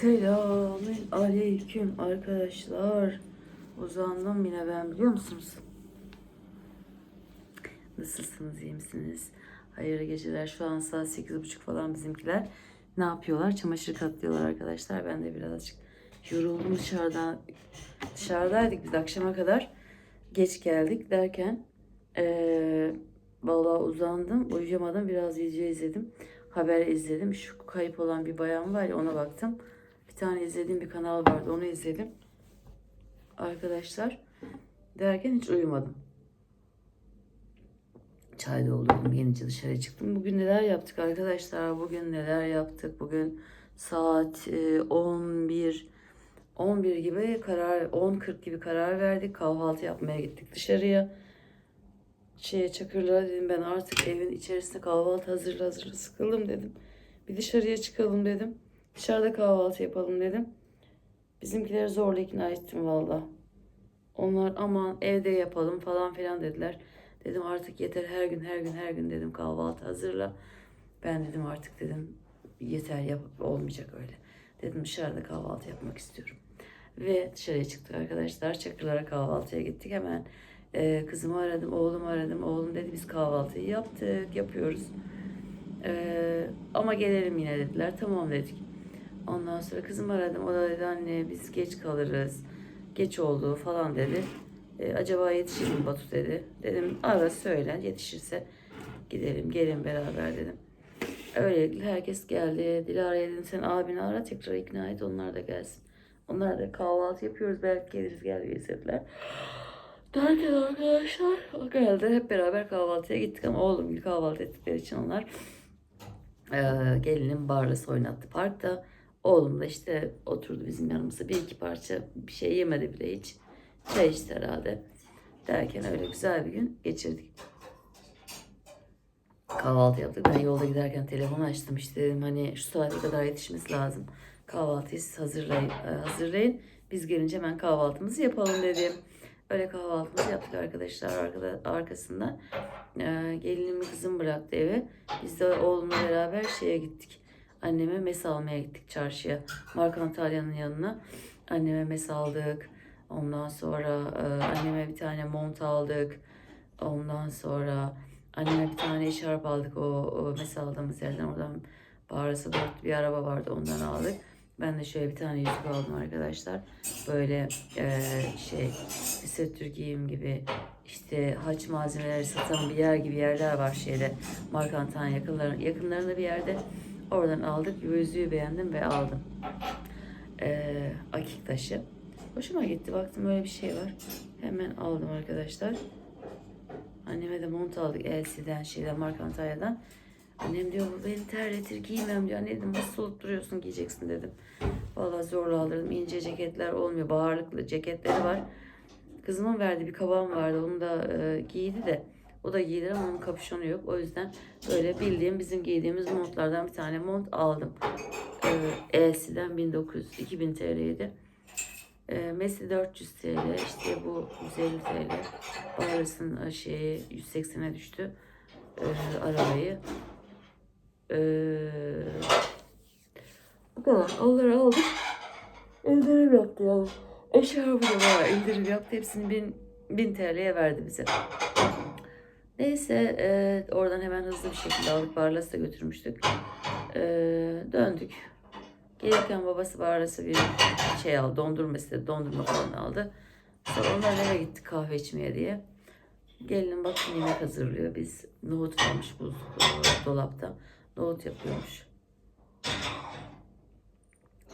Selamün aleyküm arkadaşlar. Uzandım yine ben biliyor musunuz? Nasılsınız iyi misiniz? Hayırlı geceler. Şu an saat 8.30 falan bizimkiler. Ne yapıyorlar? Çamaşır katlıyorlar arkadaşlar. Ben de birazcık yoruldum dışarıdan. Dışarıdaydık biz akşama kadar. Geç geldik derken eee vallahi uzandım. Uyuyamadım. Biraz video izledim. Haber izledim. Şu kayıp olan bir bayan var ya ona baktım. Bir tane izlediğim bir kanal vardı. Onu izledim. Arkadaşlar derken hiç uyumadım. Çay doldurdum. Yenice dışarı çıktım. Bugün neler yaptık arkadaşlar? Bugün neler yaptık? Bugün saat e, 11 11 gibi karar 10.40 gibi karar verdik. Kahvaltı yapmaya gittik dışarıya. Şeye Çakırlara dedim ben artık evin içerisinde kahvaltı hazırla hazırla sıkıldım dedim. Bir dışarıya çıkalım dedim. Dışarıda kahvaltı yapalım dedim. Bizimkileri zorla ikna ettim valla. Onlar aman evde yapalım falan filan dediler. Dedim artık yeter her gün her gün her gün dedim kahvaltı hazırla. Ben dedim artık dedim yeter yap olmayacak öyle. Dedim dışarıda kahvaltı yapmak istiyorum. Ve dışarıya çıktık arkadaşlar. Çakırlara kahvaltıya gittik. Hemen e, kızımı aradım, oğlumu aradım. Oğlum dedi biz kahvaltıyı yaptık, yapıyoruz. E, ama gelelim yine dediler. Tamam dedik. Ondan sonra kızımı aradım. O da dedi anne biz geç kalırız. Geç oldu falan dedi. E, acaba yetişir mi Batu dedi. Dedim ara söyle yetişirse gidelim gelin beraber dedim. Öylelikle herkes geldi. Dilara'ya dedim sen abini ara tekrar ikna et onlar da gelsin. Onlar da kahvaltı yapıyoruz belki geliriz gel dediler. Derken arkadaşlar o geldi. Hep beraber kahvaltıya gittik ama oğlum gibi kahvaltı ettikleri için onlar e, gelinin barlası oynattı parkta. Oğlum da işte oturdu bizim yanımızda. Bir iki parça bir şey yemedi bile hiç. Çay içti herhalde. Derken öyle güzel bir gün geçirdik. Kahvaltı yaptık. Ben yolda giderken telefon açtım. İşte dedim hani şu saate kadar yetişmesi lazım. Kahvaltıyı siz hazırlayın. hazırlayın. Biz gelince hemen kahvaltımızı yapalım dedim. Öyle kahvaltımızı yaptık arkadaşlar arkada, arkasından. E, gelinimi kızım bıraktı eve. Biz de oğlumla beraber şeye gittik. Anneme mes almaya gittik çarşıya. Mark Antalya'nın yanına. Anneme mes aldık. Ondan sonra e, anneme bir tane mont aldık. Ondan sonra anneme bir tane eşarp aldık. O, o mes aldığımız yerden oradan Bağrısı dört bir araba vardı ondan aldık. Ben de şöyle bir tane yüzük aldım arkadaşlar. Böyle e, şey tesettür giyim gibi işte haç malzemeleri satan bir yer gibi yerler var şeyde. Markantan yakınlarında, yakınlarında bir yerde. Oradan aldık. Yüzüğü beğendim ve aldım. E, akik taşı. Hoşuma gitti. Baktım öyle bir şey var. Hemen aldım arkadaşlar. Anneme de mont aldık Elsie'den şeyden Markantalya'dan. Annem diyor bu beni terletir giymem diyor. Anne dedim nasıl olup duruyorsun giyeceksin dedim. Vallahi zorla aldırdım. İnce ceketler olmuyor. Baharlıklı ceketleri var. Kızımın verdiği bir kabağım vardı. Onu da e, giydi de. O da giydi ama onun kapüşonu yok. O yüzden böyle bildiğim bizim giydiğimiz montlardan bir tane mont aldım. E, Elsie'den 1900 2000 TL'ydi. E, Messi 400 TL. işte bu 150 TL. Baharısın şeyi 180'e düştü. E, arabayı. Ee, bu kadar. Onları aldık. İndirim yaptı yani. Eşarbı da var. indirim yaptı. Hepsini 1000, 1000 TL'ye verdi bize. Neyse e, oradan hemen hızlı bir şekilde aldık. Barlas'a da götürmüştük. E, döndük. Gelirken babası Barlas'a bir şey aldı. Dondurma istedi. Dondurma falan aldı. Sonra ondan eve gittik kahve içmeye diye. Gelinin bakın yemek hazırlıyor. Biz nohut varmış bu dolapta. Nohut yapıyormuş.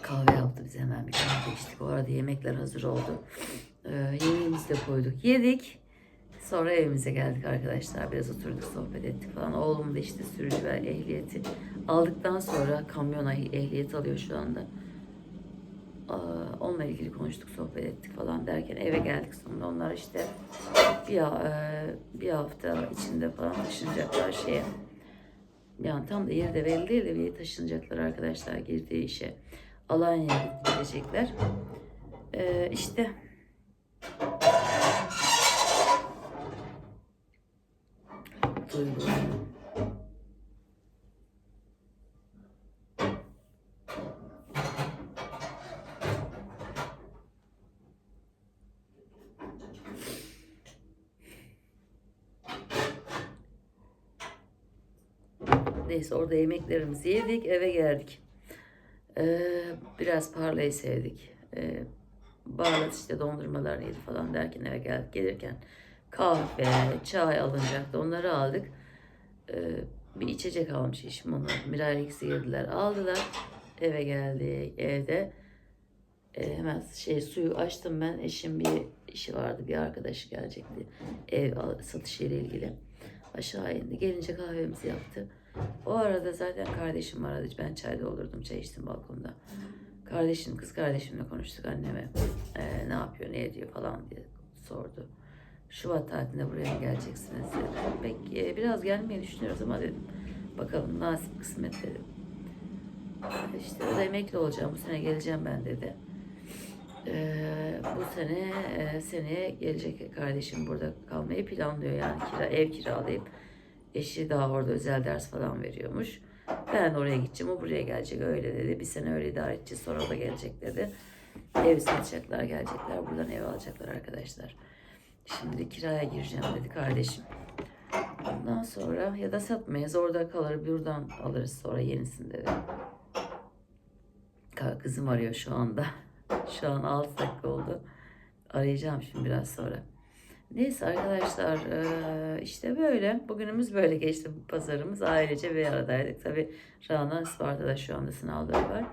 Kahve yaptı bize hemen bir kahve içtik. O arada yemekler hazır oldu. Ee, yemeğimizi de koyduk. Yedik. Sonra evimize geldik arkadaşlar. Biraz oturduk sohbet ettik falan. Oğlum da işte sürücü ve ehliyeti aldıktan sonra kamyona ehliyet alıyor şu anda. Onunla ilgili konuştuk, sohbet ettik falan derken eve geldik sonunda. Onlar işte bir, e, bir hafta içinde falan taşınacaklar şeye. Yani tam da yeri de belli değil de bir taşınacaklar arkadaşlar girdiği işe. Alanya'ya gidecekler. Ee, işte Neyse orada yemeklerimizi yedik eve geldik. Ee, biraz parlayı sevdik. Ee, Bağlat işte dondurmalar yedi falan derken eve geldik gelirken kahve, çay alınacaktı. Onları aldık. Ee, bir içecek almış eşim onlar. Miray ikisi girdiler aldılar. Eve geldik. Evde e, hemen şey suyu açtım ben. Eşim bir işi vardı. Bir arkadaşı gelecekti. Ev al- satışıyla ilgili. Aşağı indi. Gelince kahvemizi yaptı. O arada zaten kardeşim aradı. Ben çay doldurdum. Çay içtim balkonda. Kardeşim, kız kardeşimle konuştuk anneme. Ee, ne yapıyor, ne ediyor falan diye sordu. Şubat tatilinde buraya geleceksiniz dedi. Peki e, biraz gelmeyi düşünüyoruz ama dedim. Bakalım nasip kısmet dedim. İşte o da emekli olacağım. Bu sene geleceğim ben dedi. Ee, bu sene e, seneye gelecek kardeşim burada kalmayı planlıyor yani kira, ev kiralayıp eşi daha orada özel ders falan veriyormuş. Ben oraya gideceğim o buraya gelecek öyle dedi. Bir sene öyle idare edeceğiz sonra da gelecek dedi. Ev satacaklar gelecekler buradan ev alacaklar arkadaşlar. Şimdi kiraya gireceğim dedi kardeşim. Ondan sonra ya da satmayız orada kalır buradan alırız sonra yenisini dedi. Kızım arıyor şu anda. Şu an 6 dakika oldu. Arayacağım şimdi biraz sonra. Neyse arkadaşlar eee, işte böyle. Bugünümüz böyle geçti. Pazarımız ailece bir aradaydık. Tabi Rana Isparta'da şu anda sınavları var.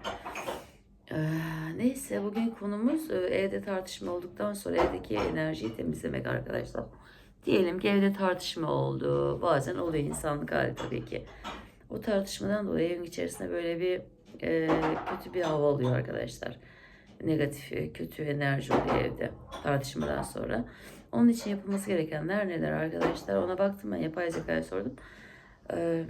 Neyse bugün konumuz evde tartışma olduktan sonra evdeki enerjiyi temizlemek arkadaşlar. Diyelim ki evde tartışma oldu. Bazen oluyor insanlık hali tabii ki. O tartışmadan dolayı evin içerisinde böyle bir e, kötü bir hava oluyor arkadaşlar. Negatif, kötü enerji oluyor evde tartışmadan sonra. Onun için yapılması gerekenler neler arkadaşlar? Ona baktım ben yapay zekaya sordum. Ee,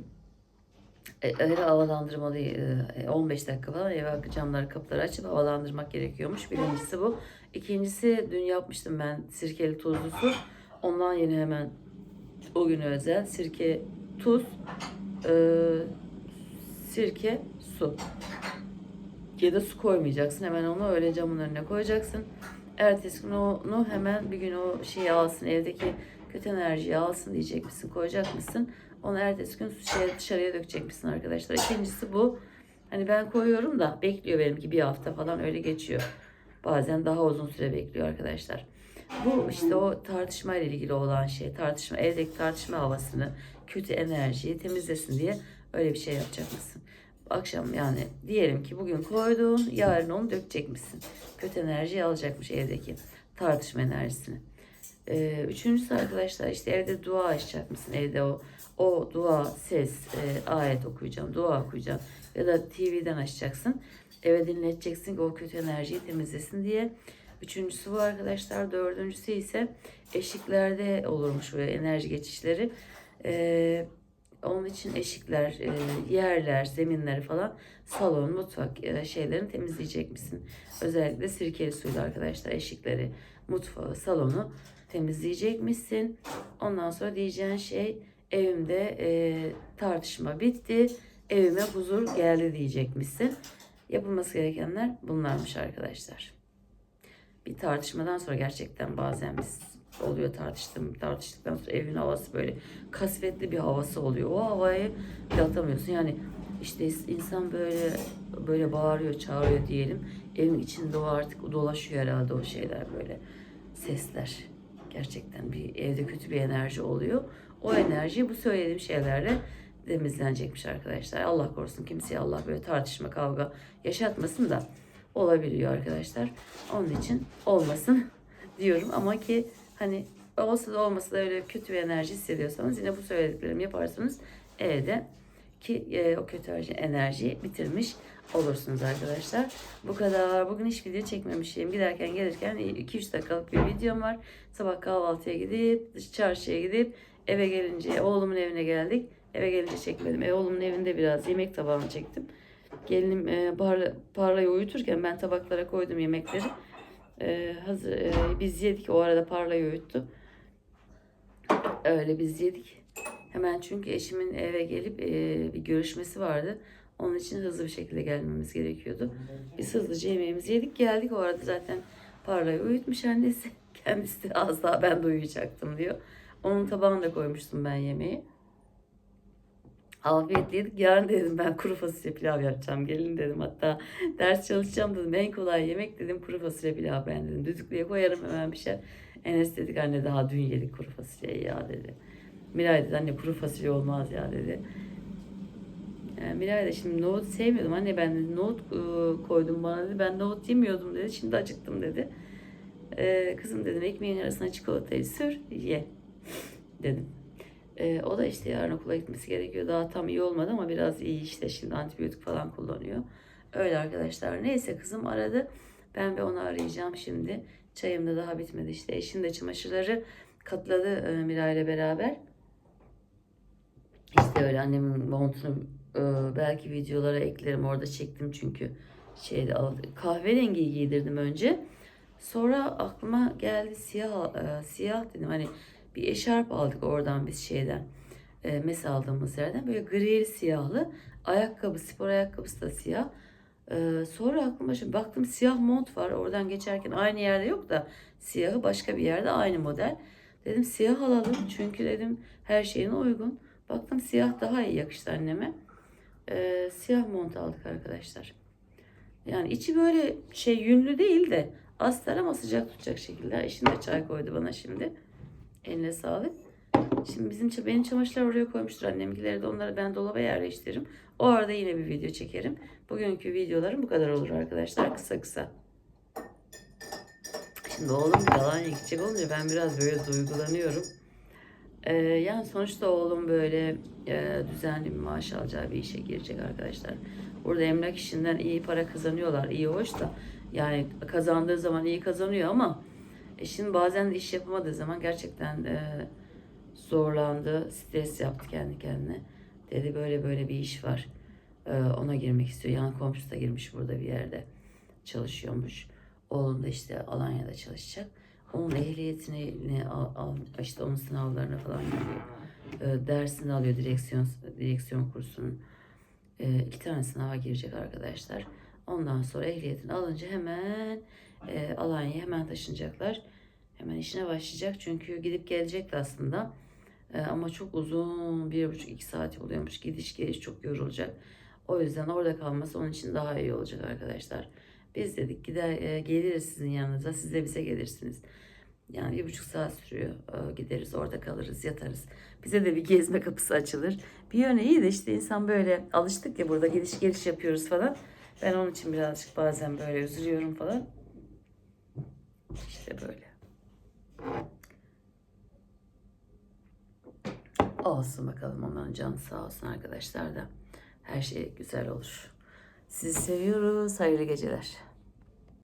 öyle havalandırmalı e, 15 dakika falan eve camları kapıları açıp havalandırmak gerekiyormuş. Birincisi bu. İkincisi dün yapmıştım ben sirkeli tuzlu su. Ondan yeni hemen o güne özel sirke, tuz, e, sirke, su. Ya da su koymayacaksın. Hemen onu öyle camın önüne koyacaksın. Ertesi gün onu hemen bir gün o şeyi alsın. Evdeki kötü enerjiyi alsın diyecek misin? Koyacak mısın? Onu ertesi gün dışarıya dökecek misin arkadaşlar? İkincisi bu. Hani ben koyuyorum da bekliyor benimki bir hafta falan öyle geçiyor. Bazen daha uzun süre bekliyor arkadaşlar. Bu işte o tartışma ile ilgili olan şey. Tartışma, evdeki tartışma havasını, kötü enerjiyi temizlesin diye öyle bir şey yapacak mısın? Akşam yani diyelim ki bugün koydun, yarın onu dökecek misin? Kötü enerjiyi alacakmış evdeki tartışma enerjisini. Ee, üçüncüsü arkadaşlar işte evde dua açacak mısın? Evde o o dua, ses, e, ayet okuyacağım, dua okuyacağım ya da TV'den açacaksın. Eve dinleteceksin ki o kötü enerjiyi temizlesin diye. Üçüncüsü bu arkadaşlar. Dördüncüsü ise eşiklerde olurmuş böyle enerji geçişleri. Ee, onun için eşikler, e, yerler, zeminleri falan salon, mutfak e, şeylerini temizleyecek misin? Özellikle sirkeli suyla arkadaşlar eşikleri, mutfağı, salonu temizleyecek misin? Ondan sonra diyeceğin şey evimde e, tartışma bitti, evime huzur geldi diyecek misin? Yapılması gerekenler bunlarmış arkadaşlar. Bir tartışmadan sonra gerçekten bazen biz oluyor tartıştım tartıştıktan sonra evin havası böyle kasvetli bir havası oluyor. O havayı bir atamıyorsun. Yani işte insan böyle böyle bağırıyor, çağırıyor diyelim. Evin içinde o artık dolaşıyor herhalde o şeyler böyle sesler. Gerçekten bir evde kötü bir enerji oluyor. O enerji bu söylediğim şeylerle temizlenecekmiş arkadaşlar. Allah korusun kimseye Allah böyle tartışma, kavga yaşatmasın da olabiliyor arkadaşlar. Onun için olmasın diyorum ama ki hani olsa da olmasa da öyle kötü bir enerji hissediyorsanız yine bu söylediklerimi yaparsanız evde ki e, o kötü enerji- enerjiyi bitirmiş olursunuz arkadaşlar. Bu kadar. Bugün hiç video çekmemişim. Giderken gelirken 2-3 dakikalık bir videom var. Sabah kahvaltıya gidip çarşıya gidip eve gelince oğlumun evine geldik. Eve gelince çekmedim. E, oğlumun evinde biraz yemek tabağını çektim. Gelinim e, parla, parlayı uyuturken ben tabaklara koydum yemekleri. E, hazır, e, biz yedik. O arada parlayı uyuttu. Öyle biz yedik. Hemen çünkü eşimin eve gelip e, bir görüşmesi vardı. Onun için hızlı bir şekilde gelmemiz gerekiyordu. Biz hızlıca yemeğimizi yedik geldik. O arada zaten parlayı uyutmuş annesi. Kendisi de az daha ben de uyuyacaktım diyor. Onun tabağına da koymuştum ben yemeği. Afiyetliydik. Yarın dedim ben kuru fasulye pilav yapacağım. Gelin dedim. Hatta ders çalışacağım dedim. En kolay yemek dedim kuru fasulye pilav ben dedim. Düdüklüye koyarım hemen bir şey. Enes dedik anne daha dün yedik kuru fasulyeyi ya dedi. Miray dedi anne kuru fasulye olmaz ya dedi. Yani Miray da şimdi nohut sevmiyordum. Anne ben dedi, nohut e, koydum bana dedi. Ben nohut yemiyordum dedi. Şimdi acıktım dedi. E, kızım dedim ekmeğin arasına çikolatayı sür ye dedim. E, o da işte yarın okula gitmesi gerekiyor. Daha tam iyi olmadı ama biraz iyi işte. Şimdi antibiyotik falan kullanıyor. Öyle arkadaşlar. Neyse kızım aradı. Ben bir onu arayacağım şimdi. Çayım da daha bitmedi işte. Eşim de çamaşırları katladı e, Miray ile beraber. İşte öyle annemin montunu e, belki videolara eklerim. Orada çektim çünkü şeyde kahverengi giydirdim önce. Sonra aklıma geldi siyah e, siyah dedim hani bir eşarp aldık oradan biz şeyden e, mes aldığımız yerden böyle grili siyahlı ayakkabı spor ayakkabısı da siyah. E, sonra aklıma şimdi baktım siyah mont var oradan geçerken aynı yerde yok da siyahı başka bir yerde aynı model. Dedim siyah alalım çünkü dedim her şeyine uygun. Baktım siyah daha iyi yakıştı anneme. E, siyah mont aldık arkadaşlar. Yani içi böyle şey yünlü değil de astar ama sıcak tutacak şekilde. Eşim de çay koydu bana şimdi. Eline sağlık. Şimdi bizim benim çamaşırlar oraya koymuştur annemkileri de onları ben dolaba yerleştiririm. O arada yine bir video çekerim. Bugünkü videolarım bu kadar olur arkadaşlar kısa kısa. Şimdi oğlum bir Alanya'ya gidecek olunca ben biraz böyle duygulanıyorum. Ee, yani sonuçta oğlum böyle e, düzenli bir maaş alacağı bir işe girecek arkadaşlar. Burada emlak işinden iyi para kazanıyorlar. iyi hoş da yani kazandığı zaman iyi kazanıyor ama e şimdi bazen de iş yapamadığı zaman gerçekten e, zorlandı. Stres yaptı kendi kendine. Dedi böyle böyle bir iş var. E, ona girmek istiyor. Yan komşusu da girmiş burada bir yerde çalışıyormuş. Oğlum da işte Alanya'da çalışacak. Onun ehliyetini al, al- işte onun sınavlarına falan giriyor. E, dersini alıyor direksiyon direksiyon kursunun. E, iki tane sınava girecek arkadaşlar. Ondan sonra ehliyetini alınca hemen e, Alanya'ya hemen taşınacaklar. Hemen işine başlayacak çünkü gidip gelecekti aslında. E, ama çok uzun bir buçuk iki saat oluyormuş. Gidiş geliş çok yorulacak. O yüzden orada kalması onun için daha iyi olacak arkadaşlar. Biz dedik gider e, geliriz sizin yanınıza. Siz de bize gelirsiniz. Yani bir buçuk saat sürüyor. E, gideriz orada kalırız yatarız. Bize de bir gezme kapısı açılır. Bir yöne iyi de işte insan böyle alıştık ya burada gidiş geliş yapıyoruz falan. Ben onun için birazcık bazen böyle üzülüyorum falan. İşte böyle. Olsun bakalım onların canı sağ olsun arkadaşlar da. Her şey güzel olur. Sizi seviyoruz. Hayırlı geceler.